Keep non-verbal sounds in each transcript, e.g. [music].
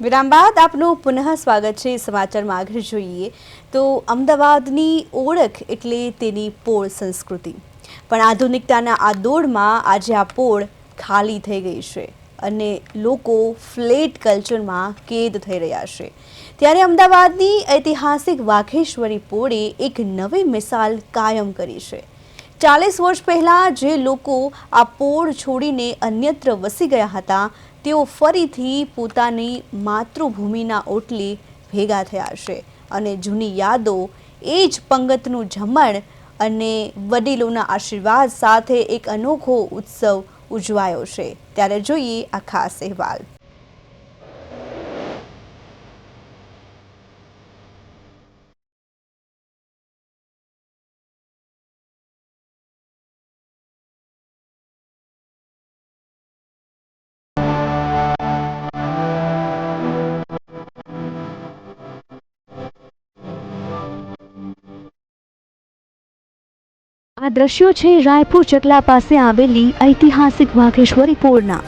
વિરામ બાદ આપનું પુનઃ સ્વાગત છે સમાચારમાં આગળ જોઈએ તો અમદાવાદની ઓળખ એટલે તેની પોળ સંસ્કૃતિ. પણ આધુનિકતાના આ દોડમાં આજે આ પોળ ખાલી થઈ ગઈ છે અને લોકો ફ્લેટ કલ્ચરમાં કેદ થઈ રહ્યા છે. ત્યારે અમદાવાદની ઐતિહાસિક વાઘેશ્વરી પોળે એક નવી મિસાલ કાયમ કરી છે. ચાલીસ વર્ષ પહેલાં જે લોકો આ પોળ છોડીને અન્યત્ર વસી ગયા હતા તેઓ ફરીથી પોતાની માતૃભૂમિના ઓટલી ભેગા થયા છે અને જૂની યાદો એ જ પંગતનું જમણ અને વડીલોના આશીર્વાદ સાથે એક અનોખો ઉત્સવ ઉજવાયો છે. ત્યારે જોઈએ આ ખાસ અહેવાલ. આ દ્રશ્યો છે રાયપુર ચકલા પાસે આવેલી ઐતિહાસિક વાઘેશ્વરી પોળના.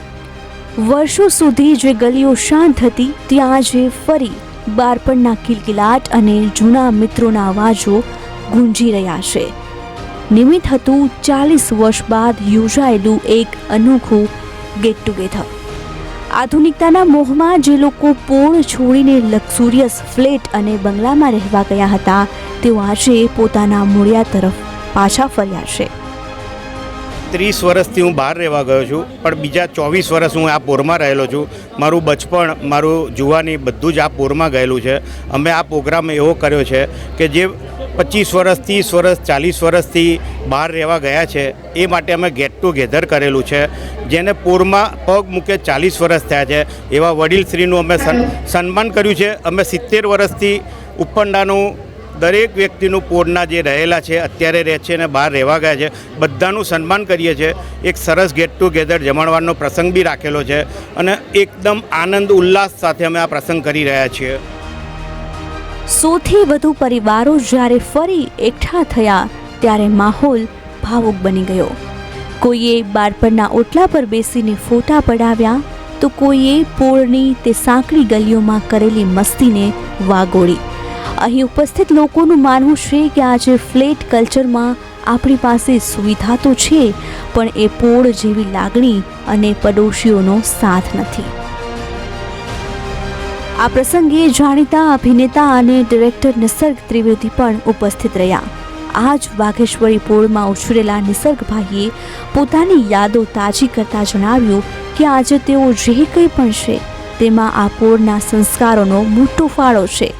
વર્ષો સુધી જે ગલીઓ શાંત હતી, ત્યાં આજે ફરી બાળપણના કિલકિલાટ અને જૂના મિત્રોના અવાજો ગુંજી રહ્યા છે. નિમિત્ત હતું ચાલીસ વર્ષ બાદ યોજાયેલું એક અનોખું ગેટ ટુગેધર આધુનિકતાના મોહમાં જે લોકો પોળ છોડીને લક્ઝુરિયસ ફ્લેટ અને બંગલામાં રહેવા ગયા હતા, તેઓ આજે પોતાના મૂળિયા તરફ પાછા ફર્યા છે. ત્રીસ વર્ષથી હું બહાર રહેવા ગયો છું, પણ બીજા ચોવીસ વર્ષ હું આ પોરમાં રહેલો છું. મારું બચપણ, મારું જુવાની બધું જ આ પોરમાં ગયેલું છે. અમે આ પ્રોગ્રામ એવો કર્યો છે કે જે પચીસ વર્ષ, ત્રીસ વર્ષ, ચાલીસ વર્ષથી બહાર રહેવા ગયા છે, એ માટે અમે ગેટ ટુ ગેધર કરેલું છે. જેને પોરમાં પગ મૂકે ચાલીસ વર્ષ થયા છે, એવા વડીલશ્રીનું અમે સન- સન્માન કર્યું છે. અમે સિત્તેર વર્ષથી ઉપરનાનું દરેક વ્યક્તિનું પોળના જે રહેલા છે, અત્યારે રહે છે અને બહાર રહેવા ગયા છે, બધાનું સન્માન કરીએ છીએ. એક સરસ ગેટ ટુગેધર જમણવારનો પ્રસંગ બી રાખેલો છે અને એકદમ આનંદ, ઉલ્લાસ સાથે અમે આ પ્રસંગ કરી રહ્યા છીએ. સૌથી વધુ પરિવારો જ્યારે ફરી એકઠા થયા, ત્યારે માહોલ ભાવુક બની ગયો. કોઈએ બાળપણના ઓટલા પર બેસીને ફોટા પડાવ્યા, તો કોઈએ પોળની તે સાંકડી ગલીઓમાં કરેલી મસ્તીને વાગોળી. અહીં ઉપસ્થિત લોકોનું માનવું છે કે આજે ફ્લેટ કલ્ચરમાં આપણી પાસે સુવિધા તો છે, પણ એ પોળ જેવી લાગણી અને પડોશીઓનો સાથ નથી. આ પ્રસંગે જાણીતા અભિનેતા અને ડિરેક્ટર નિસર્ગ ત્રિવેદી પણ ઉપસ્થિત રહ્યા. આ જ વાઘેશ્વરી પોળમાં ઉછરેલા નિસર્ગભાઈએ પોતાની યાદો તાજી કરતા જણાવ્યું કે આજે તેઓ જે કંઈ પણ છે, તેમાં આ પોળના સંસ્કારોનો મોટો ફાળો છે.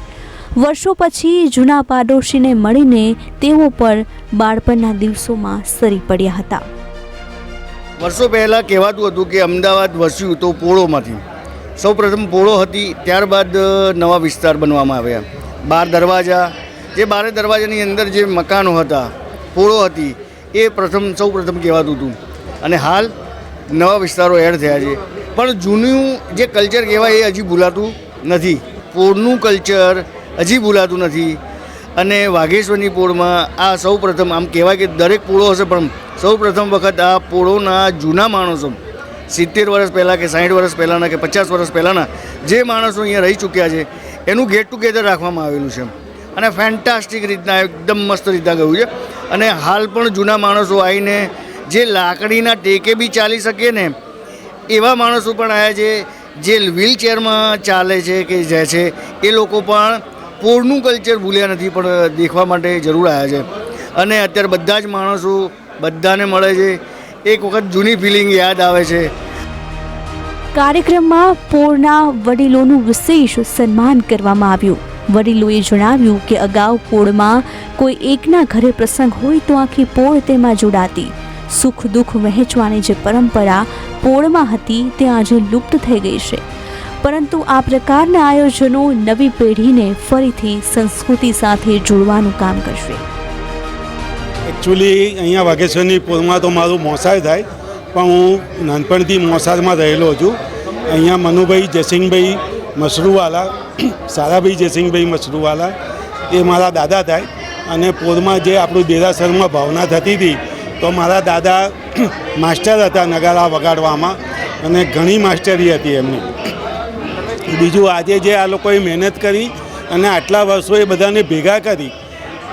વર્ષો પછી જૂના પાડોશીને મળીને તેઓ પણ બાળપણના દિવસોમાં સરી પડ્યા હતા. વર્ષો પહેલાં કહેવાતું હતું કે અમદાવાદ વસ્યું તો પોળોમાંથી. સૌ પ્રથમ પોળો હતી, ત્યારબાદ નવા વિસ્તાર બનવામાં આવ્યા. બાર દરવાજા, જે બારે દરવાજાની અંદર જે મકાનો હતા, પોળો હતી, એ પ્રથમ સૌ પ્રથમ કહેવાતું હતું. અને હાલ નવા વિસ્તારો એડ થયા છે. પણ જૂનું જે કલ્ચર કહેવાય એ હજી ભૂલાતું નથી. પોળનું કલ્ચર હજી ભૂલાતું નથી. અને વાઘેશ્વરની પોળમાં આ સૌ પ્રથમ આમ કહેવાય કે દરેક પોળો હશે, પણ સૌ પ્રથમ વખત આ પોળોના જૂના માણસો, સિત્તેર વર્ષ પહેલાં કે સાઠ વર્ષ પહેલાંના કે પચાસ વર્ષ પહેલાંના જે માણસો અહીંયા રહી ચૂક્યા છે, એનું ગેટ ટુગેધર રાખવામાં આવેલું છે. અને ફેન્ટાસ્ટિક રીતના, એકદમ મસ્ત રીતના ગયું છે. અને હાલ પણ જૂના માણસો આવીને જે લાકડીના ટેકે બી ચાલી શકે ને, એવા માણસો પણ આવ્યા છે, જે વ્હીલચેરમાં ચાલે છે કે જાય છે, એ લોકો પણ પોળનું કલ્ચર ભૂલ્યા નથી, પણ દેખવા માટે જરૂર આવ્યા છે. અને અત્યારે બધા જ માણસો બધાને મળે છે. એક વખત જૂની ફિલિંગ યાદ આવે છે. કાર્યક્રમમાં પોળના વડીલોનું વિશેષ સન્માન કરવામાં આવ્યું. વડીલોએ જણાવ્યું કે અગાઉ પોળમાં કોઈ એકના ઘરે પ્રસંગ હોય તો આખી પોળ તેમાં જોડાતી. સુખ દુઃખ વહેંચવાની જે પરંપરા પોળમાં હતી, તે આજે લુપ્ત થઈ ગઈ છે. પરંતુ આ પ્રકારના આયોજનો નવી પેઢીને ફરીથી સંસ્કૃતિ સાથે જોડવાનું કામ કરશે. એકચ્યુઅલી અહીંયા વાઘેશ્વરની પૂરમાં તો મારું મોસાળ થાય, પણ હું નાનપણથી મોસાળમાં રહેલો છું. અહીંયા મનુભાઈ જયસિંહભાઈ મસરૂવાલા, [clears throat] સારાભાઈ જયસિંહભાઈ મસરૂવાલા, એ મારા દાદા થાય. અને પોરમાં જે આપણું દેરાસરમાં ભાવના થતી હતી, તો મારા દાદા [clears throat] માસ્ટર હતા નગારા વગાડવામાં, અને ઘણી માસ્ટરી હતી એમની. બીજું આજે જે આ લોકોએ મહેનત કરી અને આટલા વર્ષો એ બધાને ભેગા કરી,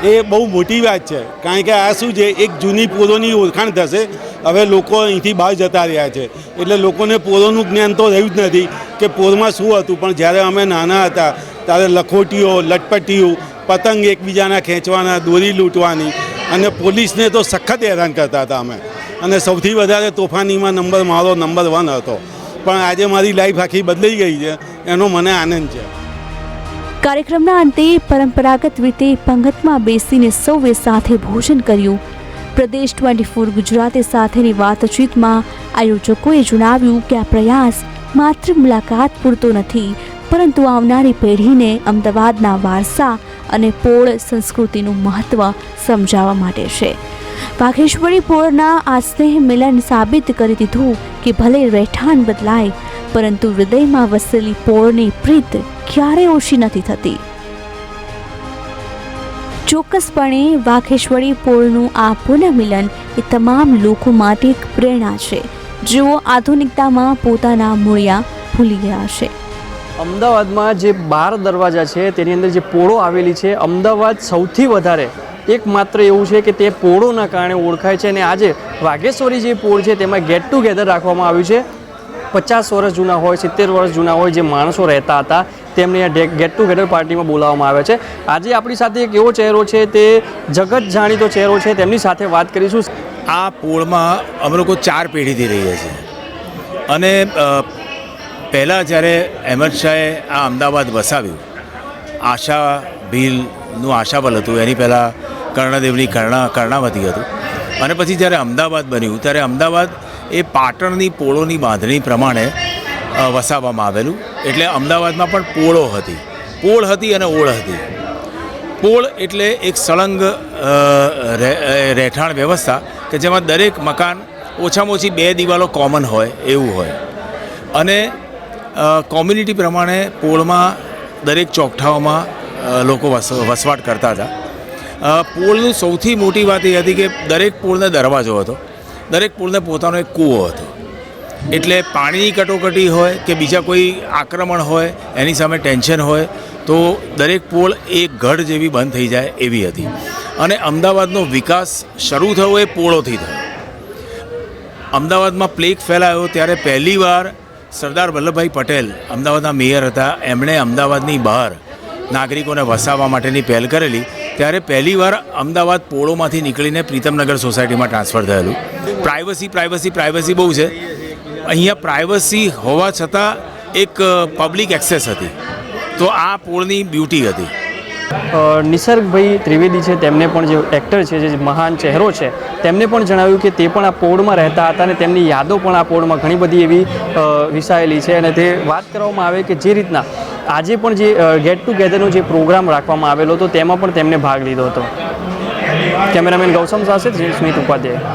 એ બહુ મોટી વાત છે. કારણ કે આ શું છે, એક જૂની પોરોની ઓળખાણ થશે, હવે લોકો અહીંથી બહાર જતા રહ્યા છે. એટલે લોકોને પોરોનું જ્ઞાન તો રહ્યું જ નથી કે પોરમાં શું હતું, પણ જ્યારે અમે નાના હતા, ત્યારે લખોટીઓ, લટપટીઓ, પતંગ એકબીજાના ખેંચવાના, દોરી લૂંટવાની અને પોલીસને તો સખત હેરાન કરતા હતા અમે. અને સૌથી વધારે તોફાનીમાં નંબર મારો નંબર વન હતો. પણ આજે મારી લાઈફ આખી બદલાઈ ગઈ છે. એનો મને આનંદ છે. કાર્યક્રમના અંતે પરંપરાગત રીતે પંગતમાં બેસીને સૌએ સાથે ભોજન કર્યું. પ્રદેશ ટ્વેન્ટી ફોર ગુજરાતે સાથેની વાતચીતમાં આયોજકોએ જણાવ્યું કે આ પ્રયાસ માત્ર મુલાકાત પૂરતો નથી, પરંતુ આવનારી પેઢીને અમદાવાદના વારસા અને પોળ સંસ્કૃતિનું મહત્વ સમજાવવા માટે છે. વાઘેશ્વરી પોળના આ સ્નેહ મિલન સાબિત કરી દીધું કે ભલે રહેઠાણ બદલાય, પરંતુ હૃદયમાં વસેલી પોળની પ્રીત ક્યારેય ઓછી નથી થતી. ચોક્કસપણે વાઘેશ્વરી પોળનું આ પુનઃમિલન એ તમામ લોકો માટે એક પ્રેરણા છે. જેઓ આધુનિકતામાં પોતાના મૂળિયા ભૂલી ગયા છે. અમદાવાદમાં જે બાર દરવાજા છે, તેની અંદર જે પોળો આવેલી છે, અમદાવાદ સૌથી વધારે એકમાત્ર એવું છે કે તે પોળોના કારણે ઓળખાય છે અને આજે વાઘેશ્વરી જે પોળ છે, તેમાં ગેટ ટુગેધર રાખવામાં આવ્યું છે. પચાસ વર્ષ જૂના હોય, સિત્તેર વર્ષ જૂના હોય જે માણસો રહેતા હતા, તેમને આ ગેટ ટુગેધર પાર્ટીમાં બોલાવવામાં આવે છે. આજે આપણી સાથે એક એવો ચહેરો છે, તે જગત જાણીતો ચહેરો છે, તેમની સાથે વાત કરીશું. આ પોળમાં અમે લોકો ચાર પેઢીથી રહીએ છીએ. અને પહેલાં જ્યારે અહેમદ શાહે આ અમદાવાદ વસાવ્યું, આશા ભીલનું આશાબલ હતું, એની પહેલાં કર્ણદેવની કર્ણા, કર્ણાવતી હતું. અને પછી જ્યારે અમદાવાદ બન્યું, ત્યારે અમદાવાદ એ પાટણની પોળોની બાંધણી પ્રમાણે વસાવવામાં આવેલું. એટલે અમદાવાદમાં પણ પોળો હતી. પોળ હતી અને ઓળ હતી. પોળ એટલે એક સળંગ રહેઠાણ વ્યવસ્થા કે જેમાં દરેક મકાન ઓછામાં ઓછી બે દિવાલો કોમન હોય, એવું હોય. અને કોમ્યુનિટી પ્રમાણે પોળમાં દરેક ચોકઠાઓમાં લોકો વસ, વસવાટ કરતા હતા. પોળનું સૌથી મોટી વાત એ હતી કે દરેક પોળને દરવાજો હતો. દરેક પોળને પોતાનો એક કૂવો હતો. એટલે પાણીની કટોકટી હોય કે બીજા કોઈ આક્રમણ હોય, એની સામે ટેન્શન હોય, તો દરેક પોળ એક ગઢ જેવી બંધ થઈ જાય એવી હતી. અને અમદાવાદનો વિકાસ શરૂ થયો એ પોળોથી થયો. અમદાવાદમાં પ્લેગ ફેલાયો ત્યારે પહેલીવાર સરદાર વલ્લભભાઈ પટેલ અમદાવાદના મેયર હતા. એમણે અમદાવાદની બહાર નાગરિકોને વસાવવા માટેની પહેલ કરેલી. ત્યારે પહેલીવાર અમદાવાદ પોળોમાંથી નીકળીને પ્રીતમનગર સોસાયટીમાં ટ્રાન્સફર થયેલું. પ્રાઇવસી પ્રાઇવસી પ્રાઇવસી બહુ છે. અહીંયા પ્રાઇવસી હોવા છતાં એક પબ્લિક એક્સેસ હતી. તો આ પોળની બ્યુટી હતી. નિસર્ગભાઈ ત્રિવેદી છે, તેમને પણ જે એક્ટર છે, જે મહાન ચહેરો છે, તેમને પણ જણાવ્યું કે તે પણ આ પોળમાં રહેતા હતા અને તેમની યાદો પણ આ પોળમાં ઘણી બધી એવી વિસાયેલી છે અને તે વાત કરવામાં આવે કે જે રીતના આજે પણ જે ગેટ ટુગેધરનો જે પ્રોગ્રામ રાખવામાં આવેલો હતો, તેમાં પણ તેમને ભાગ લીધો હતો. કેમેરામેન ગૌતમ સાથે સ્મિત ઉપાધ્યાય.